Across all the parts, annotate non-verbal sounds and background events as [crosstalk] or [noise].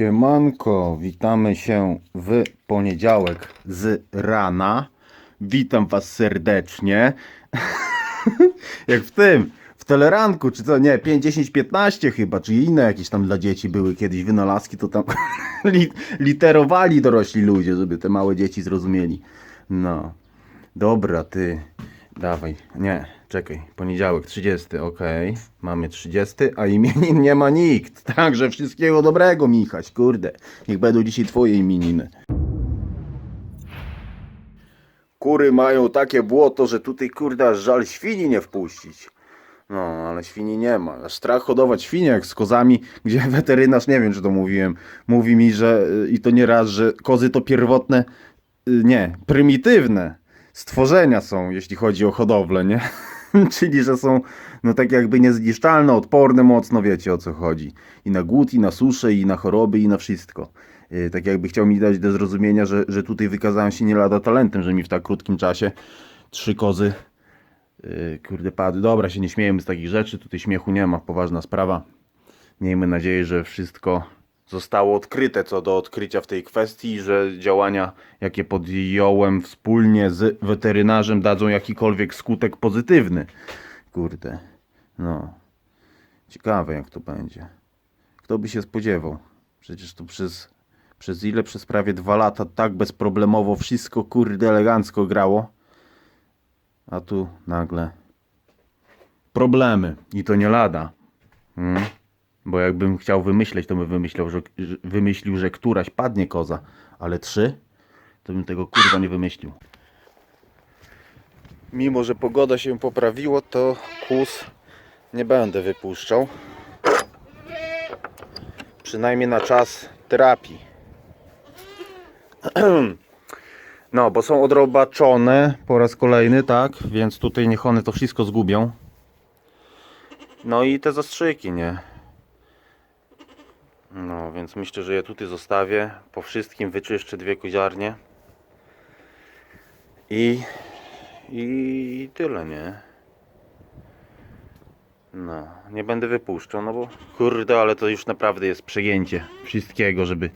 Siemanko, witamy się w poniedziałek z rana. Witam Was serdecznie. [laughs] Jak w tym, w teleranku, czy co, nie, 5, 10, 15 chyba, czy inne jakieś tam dla dzieci były kiedyś wynalazki, to tam [laughs] li, literowali dorośli ludzie, żeby te małe dzieci zrozumieli. No, dobra, ty, dawaj, nie, czekaj, poniedziałek 30, okej, mamy 30, a imienin nie ma nikt, [laughs] także wszystkiego dobrego, Michaś, kurde, niech będą dzisiaj twoje imieniny. Kury mają takie błoto, że tutaj kurde aż żal świni nie wpuścić. No, ale świni nie ma. Aż strach hodować świnie jak z kozami, [laughs] gdzie weterynarz, nie wiem czy to mówiłem, mówi mi, że y, i to nie raz, że kozy to pierwotne, y, nie, prymitywne stworzenia są, jeśli chodzi o hodowlę, nie? [laughs] [laughs] Czyli, że są no tak jakby niezniszczalne, odporne mocno, wiecie o co chodzi. I na głód, i na suszę, i na choroby, i na wszystko. Yy, Tak jakby chciał mi dać do zrozumienia, że, że tutaj wykazałem się nie lada talentem, że mi w tak krótkim czasie trzy kozy yy, kurde padły. Dobra, się nie śmiejemy z takich rzeczy, tutaj śmiechu nie ma, poważna sprawa. Miejmy nadzieję, że wszystko zostało odkryte co do odkrycia w tej kwestii, że działania, jakie podjąłem wspólnie z weterynarzem, dadzą jakikolwiek skutek pozytywny. Kurde, no. Ciekawe jak to będzie. Kto by się spodziewał? Przecież to przez, przez ile? Przez prawie dwa lata tak bezproblemowo wszystko kurde elegancko grało. A tu nagle problemy. I to nie lada. Mm. Bo jakbym chciał wymyśleć, to bym wymyślał, że, wymyślił, że któraś padnie koza, ale trzy, to bym tego kurwa nie wymyślił. Mimo, że pogoda się poprawiło, to kus nie będę wypuszczał. Przynajmniej na czas terapii. [clears throat] No, bo są odrobaczone po raz kolejny, tak? Więc tutaj niech one to wszystko zgubią. No i te zastrzyki, nie? No, więc myślę, że je tutaj zostawię. Po wszystkim wyczyszczę dwie koziarnie. I, i tyle, nie? No, nie będę wypuszczał, no bo kurde, ale to już naprawdę jest przejęcie wszystkiego, żeby,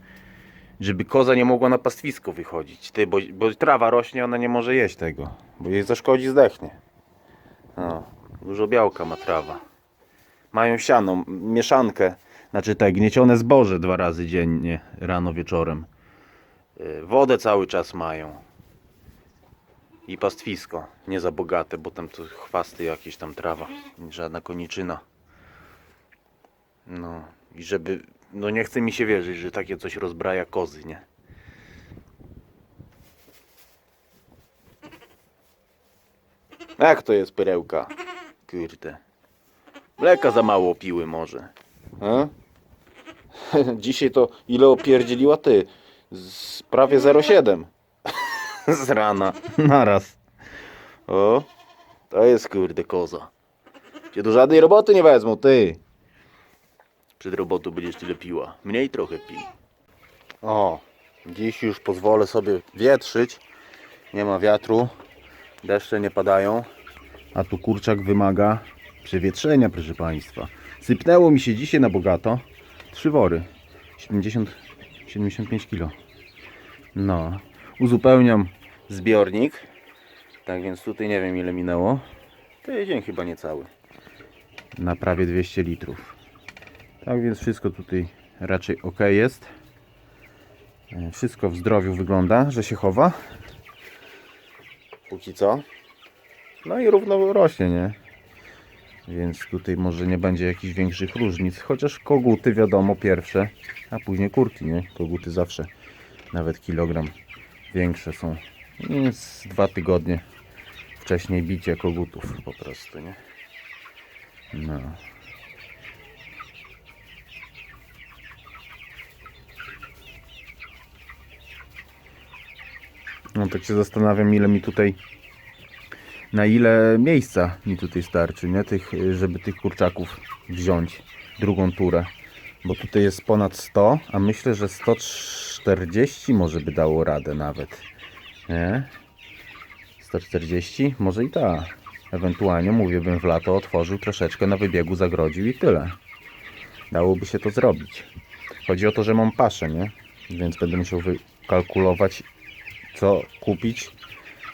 żeby koza nie mogła na pastwisko wychodzić. Ty, bo, bo trawa rośnie, ona nie może jeść tego, bo jej zaszkodzi, zdechnie. No, dużo białka ma trawa. Mają siano, mieszankę, znaczy tak, gniecione zboże dwa razy dziennie, rano, wieczorem. Y, Wodę cały czas mają. I pastwisko, nie za bogate, bo tam to chwasty jakieś tam trawa, żadna koniczyna. No i żeby, no nie chce mi się wierzyć, że takie coś rozbraja kozy, nie? Jak to jest perełka? Kurde. Mleka za mało piły może. A? [laughs] Dzisiaj to ile opierdzieliła ty? Z prawie 0,7 [laughs] z rana. Naraz. O, to jest kurde koza. Cię do żadnej roboty nie wezmą, ty. Przed robotą będziesz tyle piła. Mniej trochę pij. O, dziś już pozwolę sobie wietrzyć. Nie ma wiatru. Deszcze nie padają. A tu kurczak wymaga przewietrzenia, proszę Państwa. Sypnęło mi się dzisiaj na bogato. Trzy wory. 70, 75 kg. No, uzupełniam zbiornik. Tak więc tutaj nie wiem ile minęło. Tydzień chyba niecały. Na prawie 200 litrów. Tak więc wszystko tutaj raczej ok jest. E, Wszystko w zdrowiu wygląda, że się chowa. Póki co. No i równo rośnie, nie? Więc tutaj może nie będzie jakichś większych różnic. Chociaż koguty wiadomo pierwsze, a później kurki, nie? Koguty zawsze nawet kilogram większe są. Więc dwa tygodnie wcześniej bicie kogutów po prostu, nie? No. No tak się zastanawiam ile mi tutaj na ile miejsca mi tutaj starczy, nie? Tych, żeby tych kurczaków wziąć drugą turę. Bo tutaj jest ponad 100, a myślę, że 140 może by dało radę nawet. Nie? 140? Może i tak. Ewentualnie mówię, bym w lato otworzył troszeczkę na wybiegu, zagrodził i tyle. Dałoby się to zrobić. Chodzi o to, że mam paszę, nie? Więc będę musiał wykalkulować, co kupić,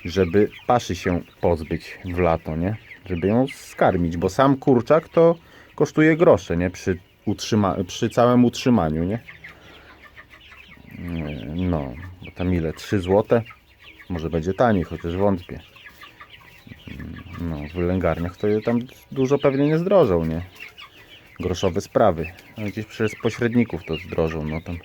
żeby paszy się pozbyć w lato, nie? Żeby ją skarmić, bo sam kurczak to kosztuje grosze, nie? Przy, utrzyma- przy całym utrzymaniu, nie? No, bo tam ile? 3 złote? Może będzie taniej, chociaż wątpię. No, w wylęgarniach to tam dużo pewnie nie zdrożą, nie? Groszowe sprawy. A gdzieś przez pośredników to zdrożą, no tam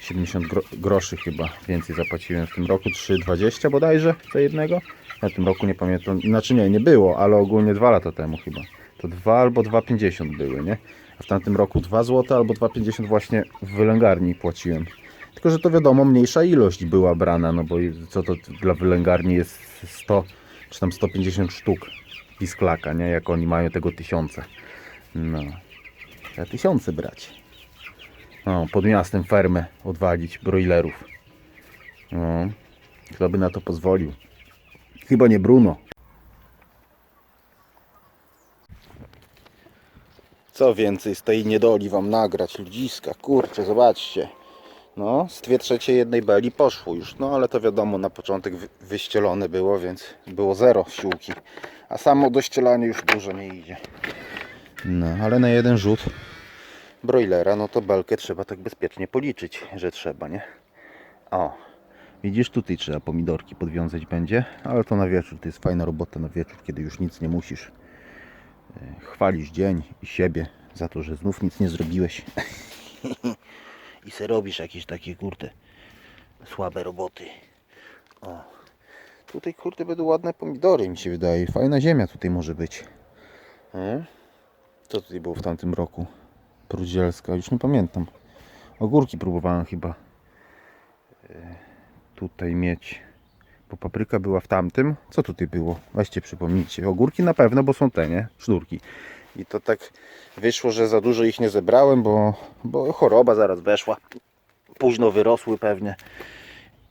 70 gro groszy chyba więcej zapłaciłem w tym roku, 3,20 bodajże za jednego. Na tym roku nie pamiętam, znaczy nie, nie było, ale ogólnie dwa lata temu chyba. To 2 albo 2,50 były, nie? A w tamtym roku 2 zł albo 2,50 właśnie w wylęgarni płaciłem. Tylko, że to wiadomo, mniejsza ilość była brana, no bo co to dla wylęgarni jest 100 czy tam 150 sztuk pisklaka, nie? Jak oni mają tego tysiące. No. Trzeba tysiące brać. No, pod miastem fermę odwalić broilerów. No. Kto by na to pozwolił? Chyba nie Bruno. Co więcej z tej niedoli wam nagrać, ludziska? Kurczę, zobaczcie. No, z dwie trzecie jednej beli poszło już. No, ale to wiadomo, na początek wy- wyścielone było, więc było zero siłki. A samo dościelanie już dużo nie idzie. No, ale na jeden rzut broilera, no to belkę trzeba tak bezpiecznie policzyć, że trzeba, nie? O, widzisz, tutaj trzeba pomidorki podwiązać będzie, ale to na wieczór, to jest fajna robota na wieczór, kiedy już nic nie musisz. E, Chwalisz dzień i siebie za to, że znów nic nie zrobiłeś. [laughs] I se robisz jakieś takie, kurde, słabe roboty. O, tutaj, kurde, będą ładne pomidory, mi się wydaje. Fajna ziemia tutaj może być. E? Co tutaj było w tamtym roku? Prudzielska, już nie pamiętam. Ogórki próbowałem chyba e, tutaj mieć. Bo papryka była w tamtym. Co tutaj było? Weźcie przypomnijcie. Ogórki na pewno, bo są te, nie? Sznurki. I to tak wyszło, że za dużo ich nie zebrałem, bo, bo choroba zaraz weszła. Późno wyrosły pewnie.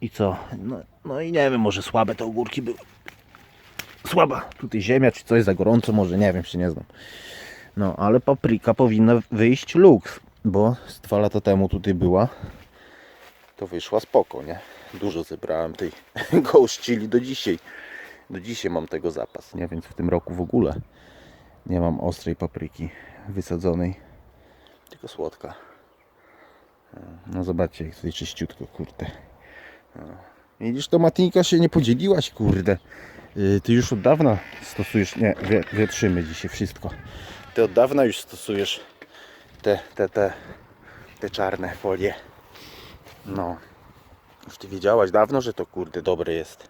I co? No, no i nie wiem, może słabe te ogórki były. Słaba tutaj ziemia, czy coś za gorąco, może nie wiem, się nie znam. No, ale papryka powinna wyjść luks, bo z dwa lata temu tutaj była. To wyszła spoko, nie? Dużo zebrałem tej [laughs] gołszcili do dzisiaj. Do dzisiaj mam tego zapas, nie? Więc w tym roku w ogóle nie mam ostrej papryki wysadzonej. Tylko słodka. No zobaczcie, jak tutaj czyściutko, kurde. No. To Matinka się nie podzieliłaś, kurde. Yy, Ty już od dawna stosujesz, nie, wie, wietrzymy dzisiaj wszystko. Ty od dawna już stosujesz te, te, te, te czarne folie. No. Już ty wiedziałaś dawno, że to kurde dobre jest.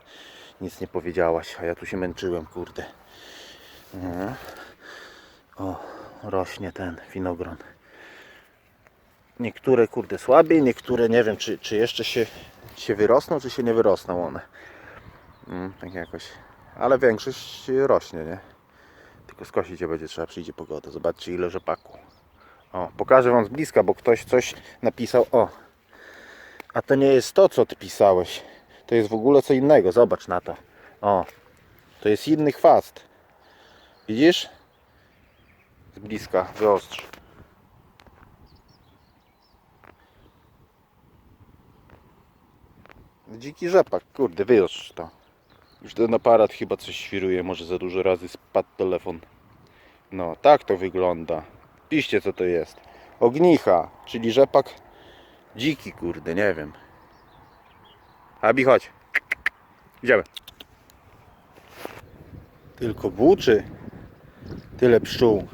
Nic nie powiedziałaś, a ja tu się męczyłem, kurde. Mhm. O, rośnie ten winogron. Niektóre kurde słabiej, niektóre nie wiem czy, czy jeszcze się, się wyrosną, czy się nie wyrosną one. Mm, tak jakoś. Ale większość rośnie, nie? Tylko skosić je będzie trzeba, przyjdzie pogoda. Zobaczcie ile rzepaku. O, pokażę wam z bliska, bo ktoś coś napisał. O, a to nie jest to, co ty pisałeś. To jest w ogóle co innego. Zobacz na to. O, to jest inny chwast. Widzisz? Z bliska, wyostrz. Dziki rzepak, kurde, wyostrz to. Już ten aparat chyba coś świruje, może za dużo razy spadł telefon. No, tak to wygląda. Piszcie co to jest. Ognicha, czyli rzepak dziki, kurde, nie wiem. Abi, chodź. Idziemy. Tylko buczy. Tyle pszczół.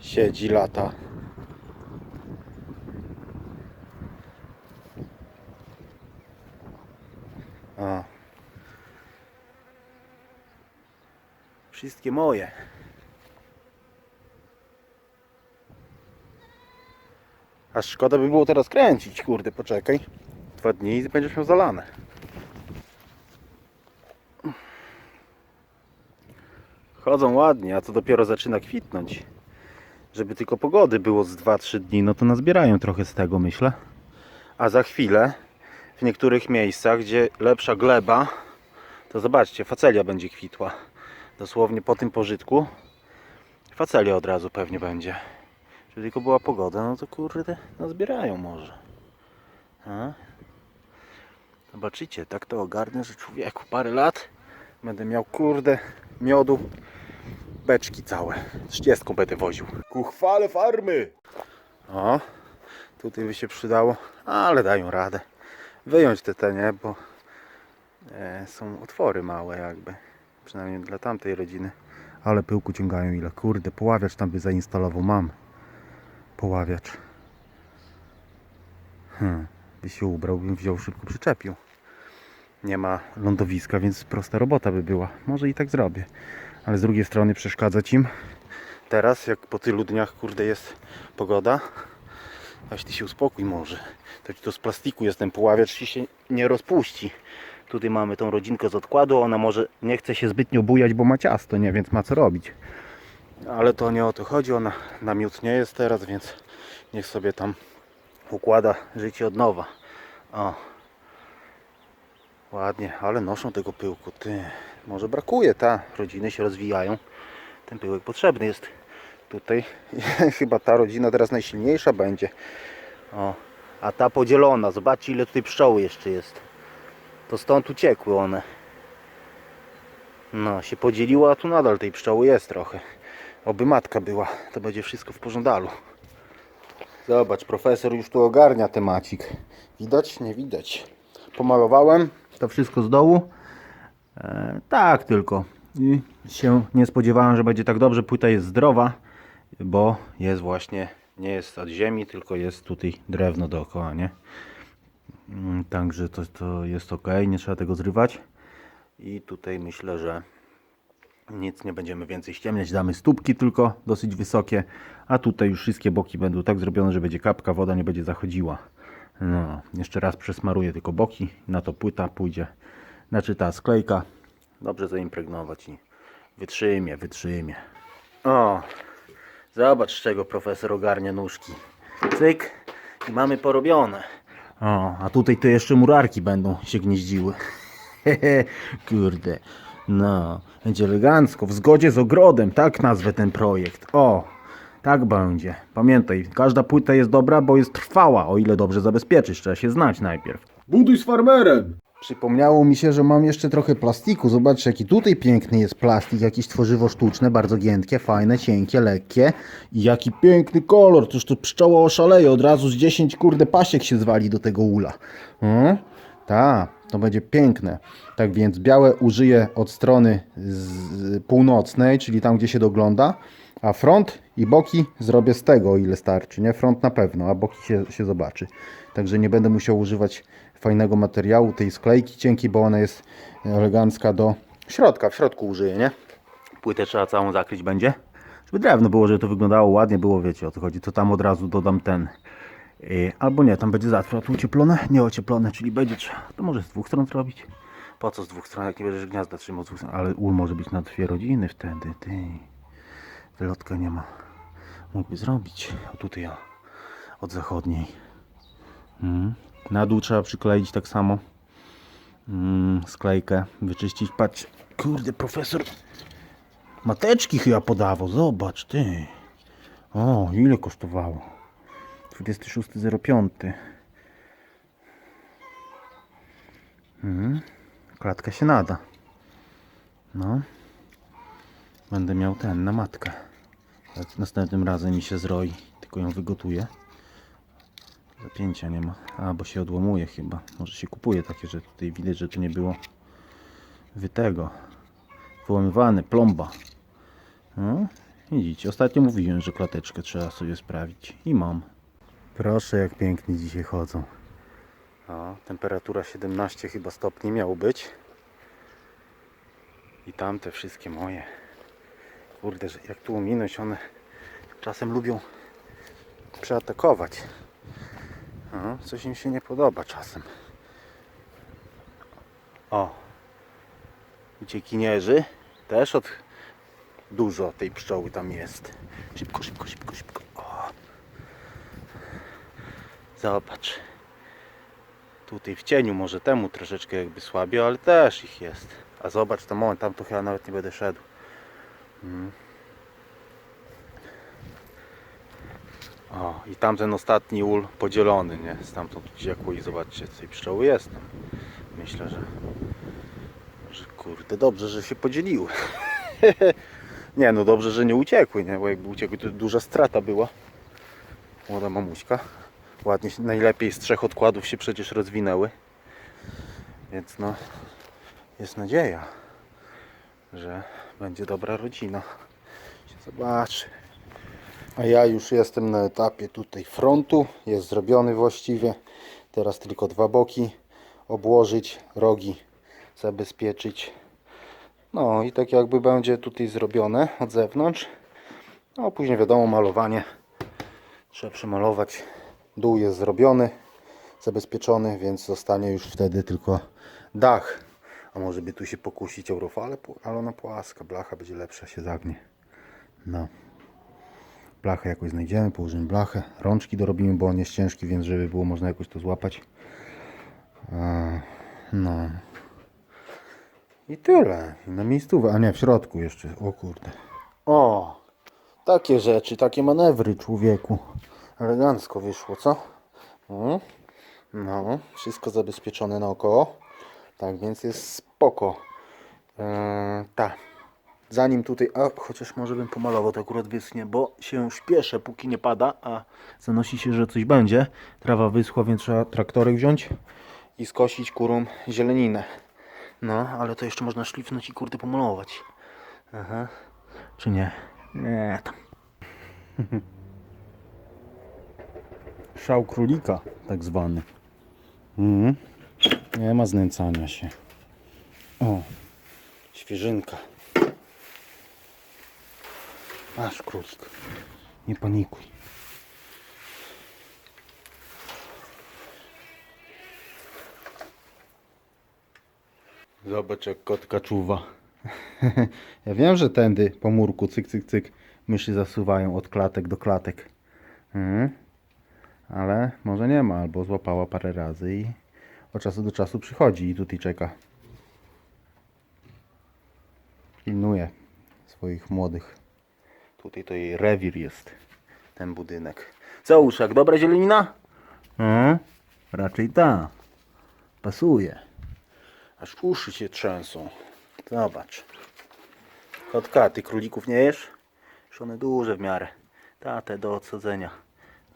Siedzi lata. Wszystkie moje. Aż szkoda by było teraz kręcić, kurde, poczekaj. Dwa dni i będziesz miał zalane. Chodzą ładnie, a to dopiero zaczyna kwitnąć. Żeby tylko pogody było z 2-3 dni, no to nazbierają trochę z tego, myślę. A za chwilę w niektórych miejscach, gdzie lepsza gleba, to zobaczcie, facelia będzie kwitła. Dosłownie po tym pożytku facelia od razu pewnie będzie. Żeby tylko była pogoda, no to kurde, no zbierają może. A? Zobaczycie, tak to ogarnę, że człowieku parę lat będę miał kurde miodu beczki całe. Trzydziestką będę woził. Ku chwale farmy! O, tutaj by się przydało, ale dają radę. Wyjąć te te, nie, bo e, są otwory małe jakby. Przynajmniej dla tamtej rodziny. Ale pyłku ciągają ile, kurde, poławiacz tam by zainstalował, mam. Poławiacz. Hmm, by się ubrał, bym wziął, szybko przyczepił. Nie ma lądowiska, więc prosta robota by była. Może i tak zrobię. Ale z drugiej strony przeszkadzać im. Teraz, jak po tylu dniach, kurde, jest pogoda. Aś ty się uspokój może. To to z plastiku jest ten poławiacz ci się nie rozpuści. Tutaj mamy tą rodzinkę z odkładu. Ona może nie chce się zbytnio bujać, bo ma ciasto, nie? Więc ma co robić. Ale to nie o to chodzi. Ona na miód nie jest teraz, więc niech sobie tam układa życie od nowa. O. Ładnie, ale noszą tego pyłku. Ty, może brakuje, ta. Rodziny się rozwijają. Ten pyłek potrzebny jest tutaj. [laughs] Chyba ta rodzina teraz najsilniejsza będzie. O, a ta podzielona. Zobaczcie ile tutaj pszczoły jeszcze jest. To stąd uciekły one. No, się podzieliła, a tu nadal tej pszczoły jest trochę. Oby matka była, to będzie wszystko w porządalu. Zobacz, profesor już tu ogarnia temacik. Widać? Nie widać. Pomalowałem to wszystko z dołu. E, tak tylko. I się nie spodziewałem, że będzie tak dobrze. Płyta jest zdrowa, bo jest właśnie, nie jest od ziemi, tylko jest tutaj drewno dookoła, nie? Mm, Także to, to jest ok, nie trzeba tego zrywać. I tutaj myślę, że nic nie będziemy więcej ściemniać. Damy stópki tylko dosyć wysokie, a tutaj już wszystkie boki będą tak zrobione, że będzie kapka, woda nie będzie zachodziła. No, jeszcze raz przesmaruję tylko boki, na to płyta pójdzie. Znaczy ta sklejka. Dobrze zaimpregnować i wytrzymie, wytrzymie. O, zobacz czego profesor ogarnia nóżki. Cyk i mamy porobione. O, a tutaj to jeszcze murarki będą się gnieździły. [laughs] Kurde. No, będzie elegancko, w zgodzie z ogrodem, tak nazwę ten projekt. O, tak będzie. Pamiętaj, każda płyta jest dobra, bo jest trwała, o ile dobrze zabezpieczysz, trzeba się znać najpierw. Buduj z farmerem! Przypomniało mi się, że mam jeszcze trochę plastiku. Zobaczcie, jaki tutaj piękny jest plastik, jakieś tworzywo sztuczne, bardzo giętkie, fajne, cienkie, lekkie. I jaki piękny kolor, toż to pszczoła oszaleje, od razu z 10 kurde pasiek się zwali do tego ula. Hmm? Tak, to będzie piękne. Tak więc białe użyję od strony północnej, czyli tam, gdzie się dogląda, a front i boki zrobię z tego, ile starczy. Nie front na pewno, a boki się, się zobaczy. Także nie będę musiał używać fajnego materiału, tej sklejki cienkiej, bo ona jest elegancka do środka. W środku użyję, nie? Płytę trzeba całą zakryć będzie. Żeby drewno było, żeby to wyglądało ładnie, było, wiecie o co chodzi. To tam od razu dodam ten. Yy, albo nie, tam będzie zatwór, tu ocieplone? Nie ocieplone, czyli będzie trzeba. To może z dwóch stron zrobić. Po co z dwóch stron, jak nie będziesz gniazda trzymał z dwóch stron? Ale ul może być na dwie rodziny wtedy, ty. Wylotka nie ma. Mógłby zrobić. O tutaj, o. Od zachodniej. Mm. Na dół trzeba przykleić tak samo. Mm, sklejkę, wyczyścić. Patrz, kurde, profesor mateczki chyba podawał. Zobacz, ty. O, ile kosztowało? 26.05. Mhm. Klatka się nada. No. Będę miał ten na matkę. Jak następnym razem mi się zroi, tylko ją wygotuję. Zapięcia nie ma. A, bo się odłamuje chyba. Może się kupuje takie, że tutaj widać, że to nie było wytego. Wyłamywane, plomba. No, widzicie, ostatnio mówiłem, że klateczkę trzeba sobie sprawić. I mam. Proszę, jak pięknie dzisiaj chodzą. O, temperatura 17 chyba stopni miało być. I tamte wszystkie moje. Kurde, jak tu ominąć, one czasem lubią przeatakować. O, coś im się nie podoba czasem. O, uciekinierzy też od dużo tej pszczoły tam jest. Szybko, szybko, szybko, szybko. O. Zobacz. Tutaj w cieniu może temu troszeczkę jakby słabiej, ale też ich jest. A zobacz, to moment, tam to chyba nawet nie będę szedł. Mm. O, i tamten ostatni ul podzielony, nie? Stamtąd uciekło i zobaczcie, tej pszczoły jest. Myślę, że, że kurde, dobrze, że się podzieliły. [laughs] nie, no dobrze, że nie uciekły, nie? Bo jakby uciekły, to duża strata była. Młoda mamuśka. Ładnie, najlepiej z trzech odkładów się przecież rozwinęły. Więc no, jest nadzieja, że będzie dobra rodzina. Się zobaczy. A ja już jestem na etapie tutaj frontu. Jest zrobiony właściwie. Teraz tylko dwa boki obłożyć, rogi zabezpieczyć. No i tak jakby będzie tutaj zrobione od zewnątrz. No później wiadomo malowanie. Trzeba przemalować. Dół jest zrobiony, zabezpieczony, więc zostanie już wtedy tylko dach. A może by tu się pokusić Eurofale, ale ona płaska. Blacha będzie lepsza, się zagnie. No. Blachę jakoś znajdziemy, położymy blachę. Rączki dorobimy, bo on jest ciężki, więc żeby było można jakoś to złapać. E, No. I tyle. Na miejscówę, a nie w środku jeszcze. O kurde. O! Takie rzeczy, takie manewry człowieku. Elegancko wyszło, co? Mm. No, wszystko zabezpieczone naokoło. Tak więc jest spoko. Eee, tak. Zanim tutaj, a chociaż może bym pomalował to akurat wyschnie, bo się śpieszę póki nie pada, a zanosi się, że coś będzie. Trawa wyschła, więc trzeba traktorek wziąć i skosić kurą zieleninę. No, ale to jeszcze można szlifnąć i kurde pomalować. Aha. Czy nie? Nie, tam. [laughs] Szał królika, tak zwany. Mhm. Nie ma znęcania się. O, świeżynka. Masz królik. Nie panikuj. Zobacz jak kotka czuwa. [laughs] ja wiem, że tędy po murku cyk, cyk, cyk myszy zasuwają od klatek do klatek. Mhm. Ale może nie ma, albo złapała parę razy i od czasu do czasu przychodzi i tutaj czeka. Pilnuje swoich młodych. Tutaj to jej rewir jest, ten budynek. Co uszak, dobra zielenina? Mhm. Raczej ta. Pasuje. Aż uszy się trzęsą. Zobacz. Kotka, ty królików nie jesz? Już one duże w miarę. Ta, te do odsadzenia.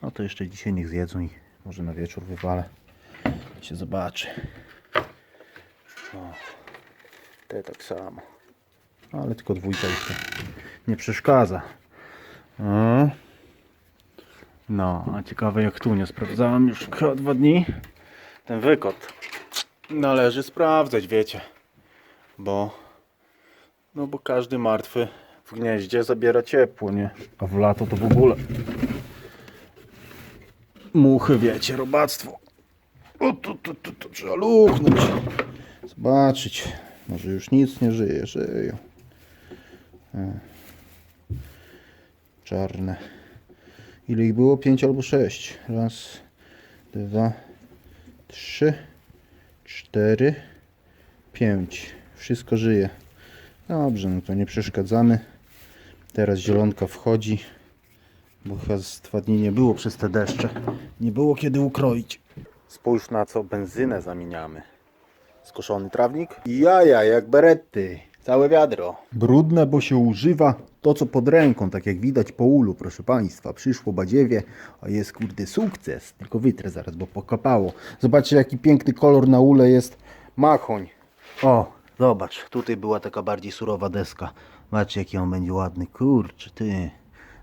No to jeszcze dzisiaj niech zjedzą i może na wieczór wywalę. I się zobaczy. O, te tak samo. Ale tylko dwójka nie przeszkadza. No, a ciekawe jak tu nie sprawdzałem już dwa dni. Ten wykot należy sprawdzać, wiecie. Bo no bo każdy martwy w gnieździe zabiera ciepło, nie? A w lato to w ogóle muchy, wiecie, robactwo. O, to, to, to, to trzeba luchnąć. Zobaczyć. Może już nic nie żyje, żyją. E. Czarne. Ile ich było? Pięć albo sześć. Raz, dwa, trzy, cztery, pięć. Wszystko żyje. Dobrze, no to nie przeszkadzamy. Teraz zielonka wchodzi. Bo chyba z nie było przez te deszcze. Nie było kiedy ukroić. Spójrz na co benzynę zamieniamy. Skoszony trawnik jaja jak beretty. Całe wiadro. Brudne, bo się używa to co pod ręką, tak jak widać po ulu, proszę Państwa. Przyszło badziewie, a jest kurde sukces. Tylko wytrę zaraz, bo pokapało. Zobaczcie jaki piękny kolor na ule jest machoń. O, zobacz, tutaj była taka bardziej surowa deska. Zobaczcie jaki on będzie ładny. Kurczę, ty.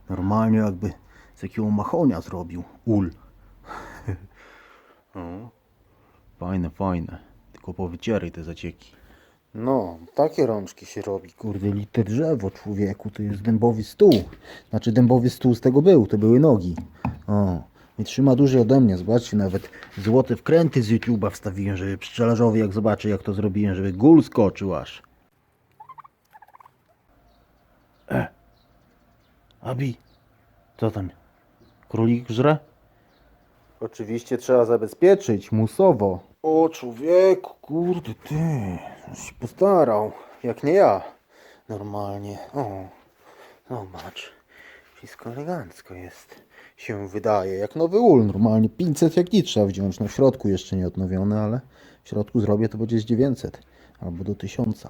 Normalnie jakby z jakiego machonia zrobił ul. [laughs] fajne, fajne. Tylko powycieraj te zacieki. No, takie rączki się robi. Kurde, lite drzewo, człowieku. To jest dębowy stół. Znaczy dębowy stół z tego był, to były nogi. O, i trzyma dłużej ode mnie. Zobaczcie, nawet złote wkręty z YouTube'a wstawiłem, żeby pszczelarzowi jak zobaczy jak to zrobiłem, żeby gól skoczył aż. E, Abi, co tam? Królik żre? Oczywiście trzeba zabezpieczyć, musowo. O człowieku, kurde ty, się postarał. Jak nie ja. Normalnie. O, zobacz. Wszystko elegancko jest. się wydaje. Jak nowy ul, normalnie 500 jak nic trzeba wziąć. No w środku jeszcze nie odnowione, ale w środku zrobię to będzie z 900 albo do 1000.